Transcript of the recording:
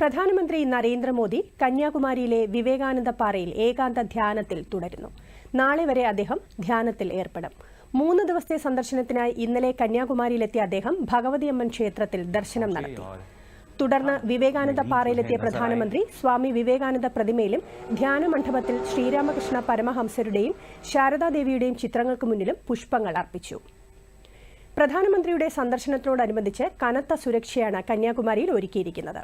പ്രധാനമന്ത്രി നരേന്ദ്രമോദി കന്യാകുമാരിയിലെ വിവേകാനന്ദ പാറയിൽ ഏകാന്ത ധ്യാനത്തിൽ തുടരുന്നു. നാളെ വരെ അദ്ദേഹം ധ്യാനത്തിൽ ഏർപ്പെടും. മൂന്ന് ദിവസത്തെ സന്ദർശനത്തിനായി ഇന്നലെ കന്യാകുമാരിയിലെത്തിയ അദ്ദേഹം ഭഗവതിയമ്മൻ ക്ഷേത്രത്തിൽ ദർശനം നടത്തി. തുടർന്ന് വിവേകാനന്ദ പാറയിലെത്തിയ പ്രധാനമന്ത്രി സ്വാമി വിവേകാനന്ദ പ്രതിമയിലും ധ്യാന മണ്ഡപത്തിൽ ശ്രീരാമകൃഷ്ണ പരമഹംസരുടെയും ശാരദാദേവിയുടെയും ചിത്രങ്ങൾക്ക് മുന്നിലും പുഷ്പങ്ങൾ അർപ്പിച്ചു. പ്രധാനമന്ത്രിയുടെ സന്ദർശനത്തോടനുബന്ധിച്ച് കനത്ത സുരക്ഷയാണ് കന്യാകുമാരിയിൽ ഒരുക്കിയിരിക്കുന്നത്.